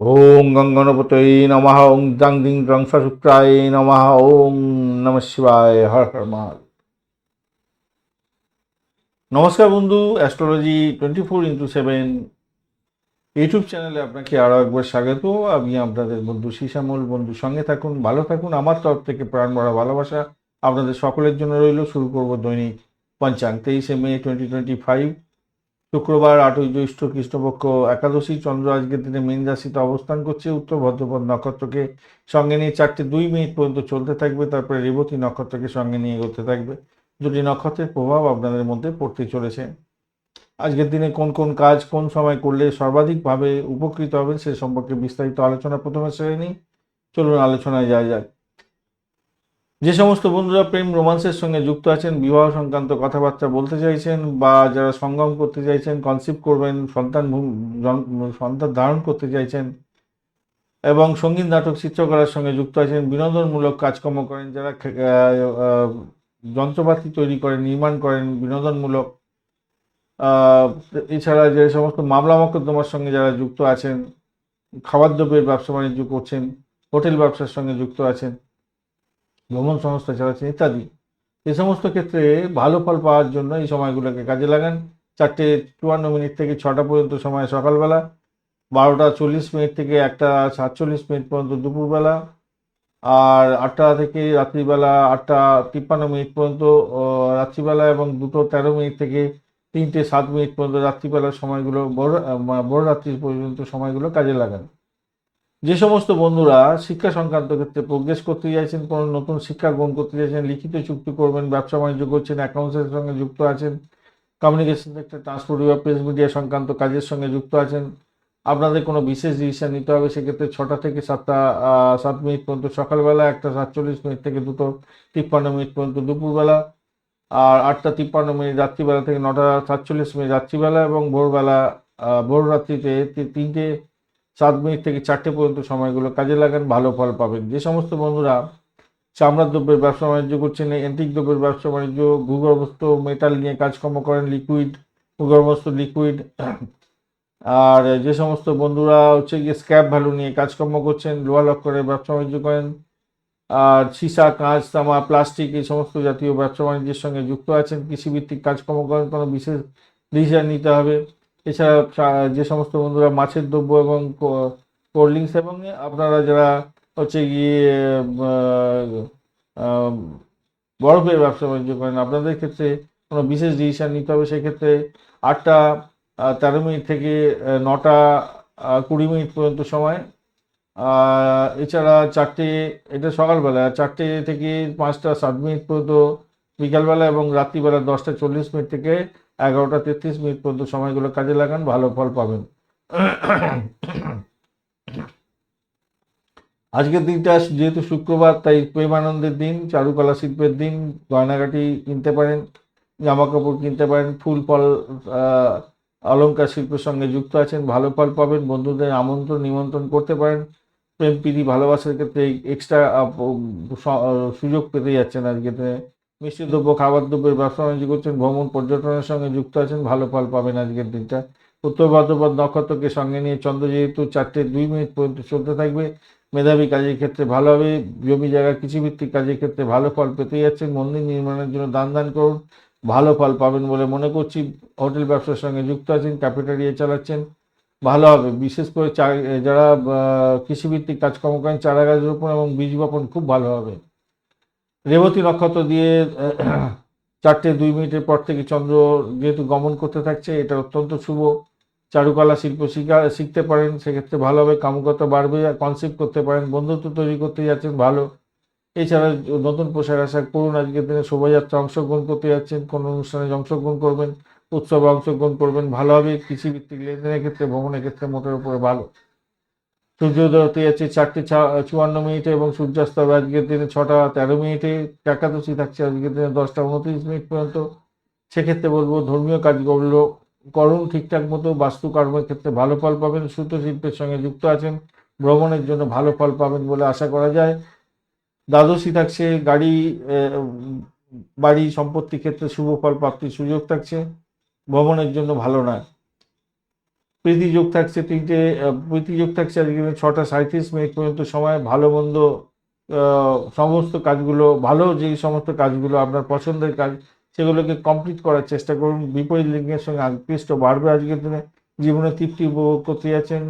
ওং গঙ্গনপতয়ে নমঃ ওং দাং দিং রং শুক্রায় নমঃ ওং নম শিবায়, হর হর মহাদেব নমস্কার বন্ধু, astrology twenty four into seven YouTube চ্যানেলে আপনাকে আরও একবার স্বাগত। আমি আপনাদের বন্ধু শিশামল বন্ধু, সঙ্গে থাকুন, ভালো থাকুন। আমার তরফ থেকে প্রাণ ভরা ভালোবাসা আপনাদের সকলের জন্য রইল। শুরু করব দৈনিক পঞ্চাঙ্গ তেইশে মে টোয়েন্টি টোয়েন্টি ফাইভ। শুক্রবার আটই জ্যৈষ্ঠ কৃষ্ণপক্ষ একাদশী, চন্দ্র আজকের দিনে মীন রাশিতে অবস্থান করছে। উত্তর ভদ্রপদ নক্ষত্রকে সঙ্গে নিয়ে চারটে দুই মিনিট পর্যন্ত চলতে থাকবে, তারপরে রেবতী নক্ষত্রকে সঙ্গে নিয়ে এগোতে থাকবে। দুটি নক্ষত্রের প্রভাব আপনাদের মধ্যে পড়তে চলেছে। আজকের দিনে কোন কোন কাজ কোন সময় করলে সর্বাধিকভাবে উপকৃত হবেন সে সম্পর্কে বিস্তারিত আলোচনা প্রথমে সেরে নিই। চলুন আলোচনায় যাওয়া যাক। যে সমস্ত বন্ধুরা প্রেম রোমান্সের সঙ্গে যুক্ত আছেন, বিবাহ সংক্রান্ত কথাবার্তা বলতে চাইছেন বা যারা সঙ্গম করতে চাইছেন কনসিভ করবেন, সন্তান সন্তান ধারণ করতে চাইছেন, এবং সংগীত, নাটক, চিত্রকলার সঙ্গে যুক্ত আছেন, বিনোদনমূলক কাজকর্ম করেন, যারা যন্ত্রপাতি তৈরি করেন, নির্মাণ করেন, বিনোদনমূলক এছাড়া যে সমস্ত মামলা মকদ্দমার সঙ্গে যারা যুক্ত আছেন খাবার দ্রব্যের ব্যবসা বাণিজ্য করছেন, হোটেল ব্যবসার সঙ্গে যুক্ত আছেন ভ্রমণ সংস্থা চালাচ্ছেন ইত্যাদি। এ সমস্ত ক্ষেত্রে ভালো ফল পাওয়ার জন্য এই সময়গুলোকে কাজে লাগান। চারটে চুয়ান্ন মিনিট থেকে ছটা পর্যন্ত সময় সকালবেলা, বারোটা চল্লিশ মিনিট থেকে একটা সাতচল্লিশ মিনিট পর্যন্ত দুপুরবেলা, আর আটটা থেকে রাত্রিবেলা আটটা তিপ্পান্ন মিনিট পর্যন্ত রাত্রিবেলা এবং দুটো তেরো মিনিট থেকে তিনটে সাত মিনিট পর্যন্ত রাত্রিবেলার সময়গুলো বড় বড় রাত্রি পর্যন্ত সময়গুলো কাজে লাগান। যে সমস্ত বন্ধুরা শিক্ষা সংক্রান্ত ক্ষেত্রে প্রোগ্রেস করতে চাইছেন, কোনো নতুন শিক্ষা গ্রহণ করতে চাইছেন, লিখিত চুক্তি করবেন, ব্যবসা বাণিজ্য করছেন অ্যাকাউন্টসের সঙ্গে যুক্ত আছেন কমিউনিকেশন সেক্টর ট্রান্সপোর্ট বা প্রেস মিডিয়া সংক্রান্ত কাজের সঙ্গে যুক্ত আছেন, আপনাদের কোনো বিশেষ ডিসিশন নিতে হবে, সেক্ষেত্রে ছটা থেকে সাতটা সাত মিনিট পর্যন্ত সকালবেলা, একটা সাতচল্লিশ মিনিট থেকে দুটো তিপ্পান্ন মিনিট পর্যন্ত দুপুরবেলা, আর আটটা তিপ্পান্ন মিনিট রাত্রিবেলা থেকে নটা সাতচল্লিশ মিনিট রাত্রিবেলা এবং ভোরবেলা ভোর রাত্রিতে তিনটে সাত মিনিট থেকে চারটে পর্যন্ত সময়গুলো কাজে লাগান, ভালো ফল পাবেন। যে সমস্ত বন্ধুরা চামড়ার দ্রব্যের ব্যবসা বাণিজ্য করছেন, অ্যান্টিক দ্রব্যের ব্যবসা বাণিজ্য, ভূগর্ভস্থ মেটাল নিয়ে কাজকর্ম করেন লিকুইড ভূগর্ভস্থ লিকুইড আর যে সমস্ত বন্ধুরা হচ্ছে গিয়ে স্ক্র্যাপ ভ্যালু নিয়ে কাজকর্ম করছেন, লোহা লক্করের ব্যবসা বাণিজ্য করেন, আর সীসা, কাঁচ, তামা প্লাস্টিক এই সমস্ত জাতীয় ব্যবসা বাণিজ্যের সঙ্গে যুক্ত আছেন, কৃষিভিত্তিক কাজকর্ম করেন, কোনো বিশেষ ডিসিশন নিতে হবে। এছাড়া যে সমস্ত বন্ধুরা মাছের দ্রব্য এবং কোল্ড ড্রিঙ্কস এবং আপনারা যারা হচ্ছে গিয়ে বরফের ব্যবসা বাণিজ্য করেন, আপনাদের ক্ষেত্রে কোনো বিশেষ ডিসিশন নিতে হবে? সেক্ষেত্রে আটটা তেরো মিনিট থেকে নটা কুড়ি মিনিট পর্যন্ত সময়। এছাড়া চারটে, এটা সকালবেলা, চারটে থেকে পাঁচটা, সাত মিনিট পর্যন্ত বিকালবেলা এবং রাত্রিবেলা দশটা চল্লিশ মিনিট থেকে এগারোটা তেত্রিশ মিনিট পর্যন্ত সময়গুলো কাজে লাগান, ভালো ফল পাবেন। আজকের দিনটা যেহেতু শুক্রবার, তাই প্রেমানন্দের দিন, চারুকলা শিল্পের দিন, গয়নাগাটি কিনতে পারেন জামা কাপড় কিনতে পারেন, ফুল, ফল অলঙ্কার শিল্পের সঙ্গে যুক্ত আছেন, ভালো ফল পাবেন, বন্ধুদের আমন্ত্রণ, নিমন্ত্রণ করতে পারেন। প্রেম প্রীতি, ভালোবাসার ক্ষেত্রে এক্সট্রা সুযোগ পেতে যাচ্ছেন আজকে মিষ্টি দ্রব্য, খাবার দ্রব্যের ব্যবসা বাণিজ্য করছেন, ভ্রমণ পর্যটনের সঙ্গে যুক্ত আছেন, ভালো ফল পাবেন আজকের দিনটা। উত্তর ভাদ্রপদ নক্ষত্রকে সঙ্গে নিয়ে চন্দ্র যেহেতু চারটে দুই মিনিট পর্যন্ত চলতে থাকবে, মেধাবী কাজের ক্ষেত্রে ভালো হবে, জমি জায়গা, কৃষিভিত্তিক কাজের ক্ষেত্রে ভালো ফল পেতে যাচ্ছেন, মন্দির নির্মাণের জন্য দান দান করুন, ভালো ফল পাবেন বলে মনে করছি, হোটেল ব্যবসার সঙ্গে যুক্ত আছেন ক্যাপিটারিয়া চালাচ্ছেন, ভালো হবে। বিশেষ করে যারা কৃষিভিত্তিক কাজকর্ম করেন চারা গাছ রোপণ এবং বীজ বপন খুব ভালো হবে। রেবতী নক্ষত্র দিয়ে চারটে দুই মিনিটের পর থেকে চন্দ্র যেহেতু গমন করতে থাকছে, এটা অত্যন্ত শুভ। চারুকলা শিল্প শিখা, শিখতে পারেন, সেক্ষেত্রে ভালোভাবে কামকতা বাড়বে কনসেপ্ট করতে পারেন, বন্ধুত্ব তৈরি করতে যাচ্ছেন, ভালো। এছাড়া নতুন পোশাক আশাক করুন আজকের দিনে শোভাযাত্রা অংশগ্রহণ করতে যাচ্ছেন, কোনো অনুষ্ঠানে অংশগ্রহণ করবেন, উৎসবে অংশগ্রহণ করবেন ভালোভাবে কৃষিভিত্তিক লেনদেনের ক্ষেত্রে, ভ্রমণের ক্ষেত্রে মোটের উপরে ভালো। সূর্যোদয় যাচ্ছে চারটে চুয়ান্ন মিনিটে এবং সূর্যাস্ত হবে আজকের দিনে ছটা তেরো মিনিটে। একাদশী থাকছে আজকের দিনে দশটা উনত্রিশ মিনিট পর্যন্ত। সেক্ষেত্রে বলব ধর্মীয় কাজগুলো করুন ঠিকঠাক মতো বাস্তু কর্মের ক্ষেত্রে ভালো ফল পাবেন সুতো শিল্পের সঙ্গে যুক্ত আছেন, ভ্রমণের জন্য ভালো ফল পাবেন বলে আশা করা যায়। দ্বাদশী থাকছে, গাড়ি বাড়ি সম্পত্তি ক্ষেত্রে শুভ ফল, প্রাপ্তির সুযোগ থাকছে। ভ্রমণের জন্য ভালো নয়। প্রীতি যোগ থাকছে তিনটে প্রীতিযোগ প্রীতি যোগ থাকছে আজকে ছটা সাঁত্রিশ মিনিট পর্যন্ত সময়, ভালো মন্দ সমস্ত কাজগুলো, ভালো যে সমস্ত কাজগুলো আপনার পছন্দের কাজ, সেগুলোকে কমপ্লিট করার চেষ্টা করুন। বিপরীত লিঙ্গের সঙ্গে আকৃষ্ট বাড়বে আজকের দিনে। জীবনে তৃপ্তি উপভোগ করতে যাচ্ছেন।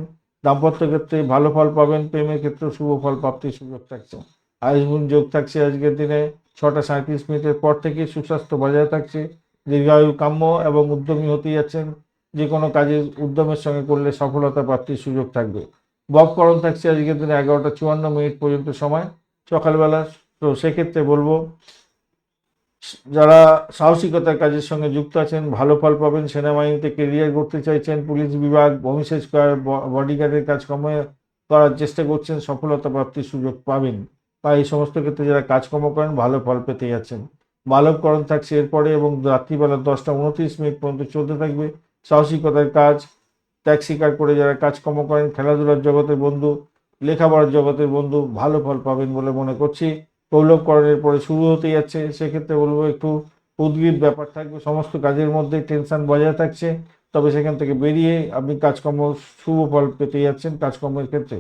দাম্পত্য ক্ষেত্রে ভালো ফল পাবেন, প্রেমের ক্ষেত্রে শুভ ফল প্রাপ্তির সুযোগ থাকছে। আয়ুষ্মান যোগ থাকছে আজকের দিনে। ছটা সাঁত্রিশ মিনিটের পর থেকে সুস্বাস্থ্য বজায় থাকছে। দীর্ঘায়ু কাম্য এবং উদ্যমী হতে যাচ্ছেন। যে কোনো কাজের উদ্যমের সঙ্গে করলে সফলতা প্রাপ্তির সুযোগ থাকবে। বককরণ থাকছে আজকের দিনে এগারোটা চুয়ান্ন মিনিট পর্যন্ত সময়। সকালবেলা, তো সেক্ষেত্রে বলব, যারা সাহসিকতার কাজের সঙ্গে যুক্ত আছেন, ভালো ফল পাবেন, সেনাবাহিনীতে কেরিয়ার করতে চাইছেন, পুলিশ বিভাগ হোমসেজ করার বডিগার্ডের কাজকর্ম করার চেষ্টা করছেন, সফলতা প্রাপ্তির সুযোগ পাবেন। বা এই সমস্ত ক্ষেত্রে যারা কাজকর্ম করেন, ভালো ফল পেতে যাচ্ছেন। মালবকরণ থাকছে এরপরে এবং রাত্রিবেলা দশটা উনত্রিশ মিনিট পর্যন্ত চলতে থাকবে। সাহসিকতার কাজ ত্যাগ স্বীকার করে যারা কাজকর্ম করেন, খেলাধুলার জগতের বন্ধু, লেখাপড়ার জগতের বন্ধু, ভালো ফল পাবেন বলে মনে করছি। কৌলভকরণের পরে শুরু হতে যাচ্ছে। সেক্ষেত্রে বলব একটু উদ্গ্রীব ব্যাপার থাকবে। সমস্ত কাজের মধ্যে টেনশন বজায় থাকছে। তবে সেখান থেকে বেরিয়ে আপনি কাজকর্ম শুভ ফল পেতে যাচ্ছেন কাজকর্মের ক্ষেত্রে।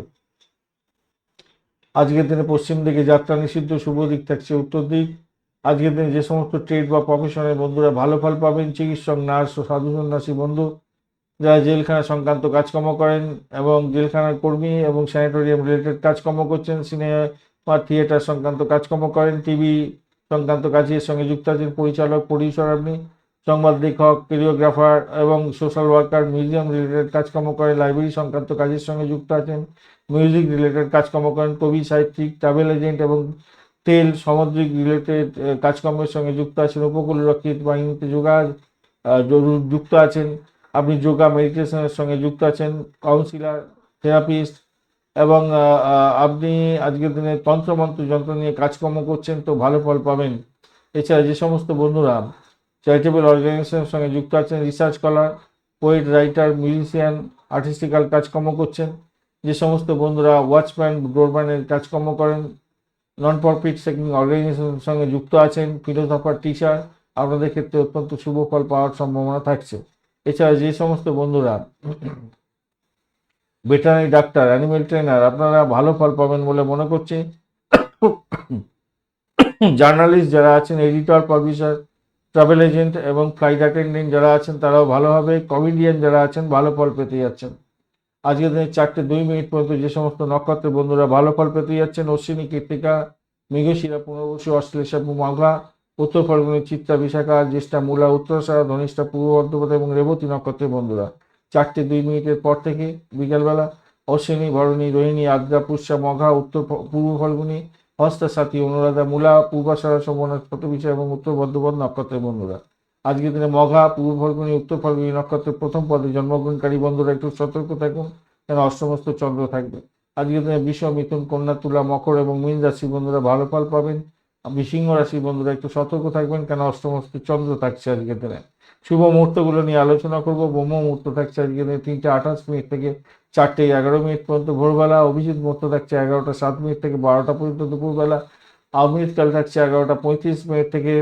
আজকের দিনে পশ্চিম দিকে যাত্রা নিষিদ্ধ। শুভ দিক থাকছে উত্তর দিক। আজকের দিনে যে সমস্ত ট্রেড বা প্রফেশনের বন্ধুরা ভালো ফল পাবেন, চিকিৎসক নার্স ও সাধু সন্ন্যাসী বন্ধু, যারা জেলখানা সংক্রান্ত কাজকর্ম করেন এবং জেলখানার কর্মী এবং স্যানিটোরিয়াম রিলেটেড কাজকর্ম করছেন সিনেমা বা থিয়েটার সংক্রান্ত কাজকর্ম করেন টিভি সংক্রান্ত কাজের সঙ্গে যুক্ত আছেন পরিচালক প্রডিউসার আপনি, সংবাদ লেখক কোরিওগ্রাফার এবং সোশ্যাল ওয়ার্কার মিউজিয়াম রিলেটেড কাজকর্ম করেন লাইব্রেরি সংক্রান্ত কাজের সঙ্গে যুক্ত আছেন মিউজিক রিলেটেড কাজকর্ম করেন, কবি, সাহিত্যিক ট্রাভেল এজেন্ট এবং তেল, সামুদ্রিক রিলেটেড কাজকর্মের সঙ্গে যুক্ত আছেন উপকূলরক্ষিত বাহিনীতে জরুর- যুক্ত আছেন। আপনি যোগা মেডিটেশনের সঙ্গে যুক্ত আছেন কাউন্সিলার থেরাপিস্ট এবং আপনি আজকের দিনে তন্ত্রমন্ত্র যন্ত্র নিয়ে কাজকর্ম করছেন তো ভালো ফল পাবেন। এছাড়া যে সমস্ত বন্ধুরা চ্যারিটেবল অর্গানাইজেশনের সঙ্গে যুক্ত আছেন research scholar poet writer musician artistical কাজকর্ম করছেন, যে সমস্ত বন্ধুরা ওয়াচম্যান ডোরম্যানের কাজকর্ম করেন নন প্রফিট সেকিং অর্গানাইজেশনের সঙ্গে যুক্ত আছেন ফিলোসফার টিচার আপনাদের ক্ষেত্রে অত্যন্ত শুভ ফল পাওয়ার সম্ভাবনা থাকছে। এছাড়া যে সমস্ত বন্ধুরা ভেটেরিনারি ডাক্তার অ্যানিমেল ট্রেনার আপনারা ভালো ফল পাবেন বলে মনে করছি। জার্নালিস্ট যারা আছেন এডিটর পাবলিশার ট্রাভেল এজেন্ট এবং ফ্লাইট অ্যাটেন্ডেন্ট যারা আছেন, তারাও ভালো হবে। কমেডিয়ান যারা আছেন, ভালো ফল পেতে যাচ্ছেন। আজকের দিনে চারটে দুই মিনিট পর্যন্ত যে সমস্ত নক্ষত্রের বন্ধুরা ভালো ফল পেতে যাচ্ছেন, অশ্বিনী কীর্তিকা মৃগশিরা, পুনর্বসু, অশ্লেষা মাঘা উত্তর ফলগুনি চিত্তা বিশাখা, জ্যেষ্ঠা, মূলা উত্তরসারা ধনিষ্ঠা, পূর্ব বর্ধমান এবং রেবতী নক্ষত্রের বন্ধুরা। চারটে দুই মিনিটের পর থেকে বিকালবেলা অশ্বিনী, ভরণী, রোহিণী, আদ্রা, পুষ্যা, মঘা, উত্তর পূর্ব ফলগুনি, হস্তা, সাথী, অনুরাধা, মূলা, পূর্বাশারা সমনা শতবিশা এবং উত্তর বর্ধমান নক্ষত্রের বন্ধুরা। আজকের দিনে মঘা, পূর্ব ফলগুনি, উত্তর ফলগুনি নক্ষত্রের প্রথম পদে জন্মগ্রহণকারী বন্ধুরা একটু সতর্ক থাকুন কেন অষ্টমস্ত চন্দ্র থাকবে। আজকের দিনে বিষ মিথুন, কন্যা, তুলা, মকর এবং মীন রাশি বন্ধুরা ভালো ফল পাবেন। সিংহ রাশি বন্ধুরা একটু সতর্ক থাকবেন, কেন অষ্টমস্ত চন্দ্র থাকছে আজকের দিনে। শুভ মুহূর্তগুলো নিয়ে আলোচনা করব। ব্রহ্ম মুহূর্ত থাকছে আজকের দিনে তিনটে আঠাশ মিনিট থেকে চারটে এগারো মিনিট পর্যন্ত ভোরবেলা। অভিজিৎ মুহূর্ত থাকছে এগারোটা সাত মিনিট থেকে বারোটা পর্যন্ত দুপুরবেলা। অমৃতকাল থাকছে এগারোটা পঁয়ত্রিশ মিনিট থেকে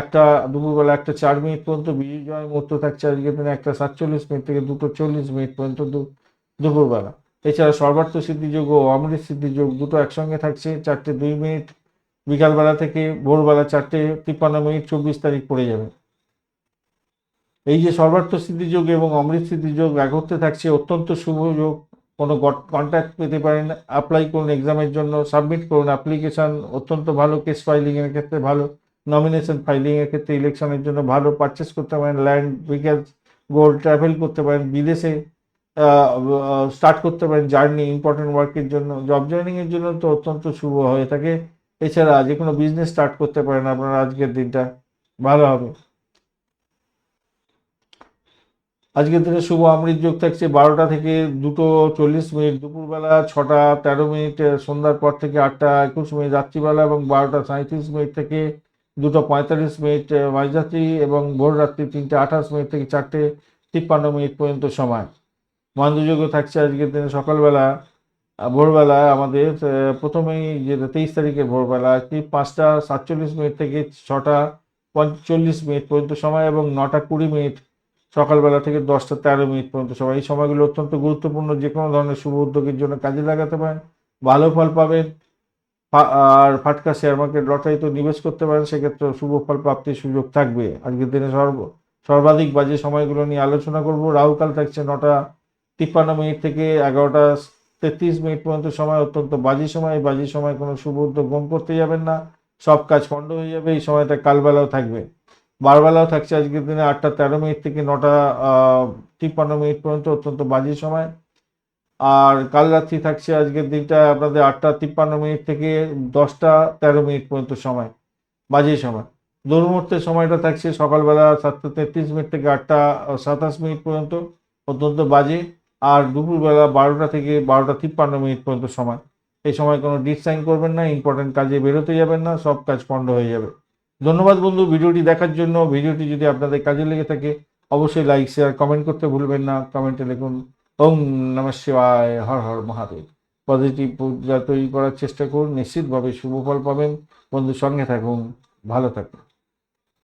একটা দুপুরবেলা একটা চার মিনিট পর্যন্ত বিজয় মুহূর্ত থাকছে আজকের দিনে একটা সাতচল্লিশ মিনিট থেকে দুটো চল্লিশ মিনিট পর্যন্ত দুপুরবেলা। এছাড়া সর্বার্থ সিদ্ধিযোগ ও অমৃত সিদ্ধিযোগ দুটো একসঙ্গে থাকছে চারটে দুই মিনিট, বিকালবেলা থেকে ভোরবেলা চারটে তিপ্পান্ন মিনিট চব্বিশ তারিখ পড়ে যাবে। এই যে সর্বার্থ সিদ্ধিযোগ এবং অমৃত সিদ্ধিযোগ একত্রে থাকছে, অত্যন্ত শুভ যোগ। কোনো কন্ট্যাক্ট পেতে পারেন অ্যাপ্লাই করুন এক্সামের জন্য সাবমিট করুন অ্যাপ্লিকেশন অত্যন্ত ভালো কেস ফাইলিংয়ের ক্ষেত্রে ভালো। নমিনেশন ফাইলিংয়ের ক্ষেত্রে ইলেকশনের জন্য ভালো পারচেস করতে পারেন ল্যান্ড ভেহিকেলস গোল্ড ট্রাভেল করতে পারেন, বিদেশে স্টার্ট করতে পারেন জার্নি ইম্পর্টেন্ট ওয়ার্কের জন্য জব জয়েনিংয়ের জন্য তো অত্যন্ত শুভ হয়ে থাকে। এছাড়া যে কোনো বিজনেস স্টার্ট করতে পারেন আপনারা আজকের দিনটা। ভালো হবে। আজকের দিনে শুভ অমৃত যোগ থাকছে বারোটা থেকে দুটো চল্লিশ মিনিট, দুপুরবেলা ছটা তেরো মিনিট, সন্ধ্যার পর থেকে আটটা একুশ মিনিট, রাত্রিবেলা এবং বারোটা সাঁত্রিশ মিনিট থেকে দুটো পঁয়তাল্লিশ মিনিট মাঝরাত্রি এবং ভোর রাত্রি তিনটে আঠাশ মিনিট থেকে চারটে তিপ্পান্ন মিনিট পর্যন্ত সময়। মান্দুযোগ্য থাকছে আজকের দিনে সকালবেলা। ভোরবেলা আমাদের প্রথমেই যেটা তেইশ তারিখের ভোরবেলা কি পাঁচটা সাতচল্লিশ মিনিট থেকে ছটা পঞ্চল্লিশ মিনিট পর্যন্ত সময় এবং নটা কুড়ি মিনিট সকালবেলা থেকে দশটা তেরো মিনিট পর্যন্ত সময়। এই সময়গুলো অত্যন্ত গুরুত্বপূর্ণ। যে কোনো ধরনের শুভ উদ্যোগের জন্য কাজে লাগাতে পারেন, ভালো ফল পাবেন। আর ফাটকা শেয়ার মার্কেট লটারিতে নিবেশ করতে পারেন, সেক্ষেত্রে শুভ ফল প্রাপ্তির সুযোগ থাকবে। আজকের দিনে সর্ব সর্বাধিক বাজে সময়গুলো নিয়ে আলোচনা করব। রাহুকাল থাকছে নটা তিপ্পান্ন মিনিট থেকে এগারোটা তেত্রিশ মিনিট পর্যন্ত সময়, অত্যন্ত বাজে সময়। বাজে সময় কোনো শুভ উদ্যোগ গম করতে যাবেন না। সব কাজ পণ্ড হয়ে যাবে। এই সময়টা কালবেলাও থাকবে। বারবেলাও থাকছে আজকের দিনে আটটা তেরো মিনিট থেকে নটা তিপ্পান্ন মিনিট পর্যন্ত অত্যন্ত বাজে সময়। আর কাল রাত্রি থাকছে আজকের দিনটা আপনাদের আটটা তিপ্পান্ন মিনিট থেকে দশটা তেরো মিনিট পর্যন্ত সময়, বাজে সময়। দুর্মুহূর্তের সময়টা থাকছে সকালবেলা সাতটা তেত্রিশ মিনিট থেকে আটটা সাতাশ মিনিট পর্যন্ত, অত্যন্ত বাজে। আর দুপুরবেলা বারোটা থেকে বারোটা তিপ্পান্ন মিনিট পর্যন্ত সময়। এই সময় কোনো ডিট সাইন করবেন না, ইম্পর্টেন্ট কাজে বেরোতে যাবেন না, সব কাজ পণ্ড হয়ে যাবে। ধন্যবাদ বন্ধু, ভিডিওটি দেখার জন্য। ভিডিওটি যদি আপনাদের কাজে লেগে থাকে, অবশ্যই লাইক, শেয়ার, কমেন্ট করতে ভুলবেন না। কমেন্টে লিখুন ওম নম শিবায়, হর হর মহাদেব। পজিটিভ পূজা তৈরি করার চেষ্টা করুন, নিশ্চিতভাবে শুভ ফল পাবেন। বন্ধুর সঙ্গে থাকুন, ভালো থাকুন।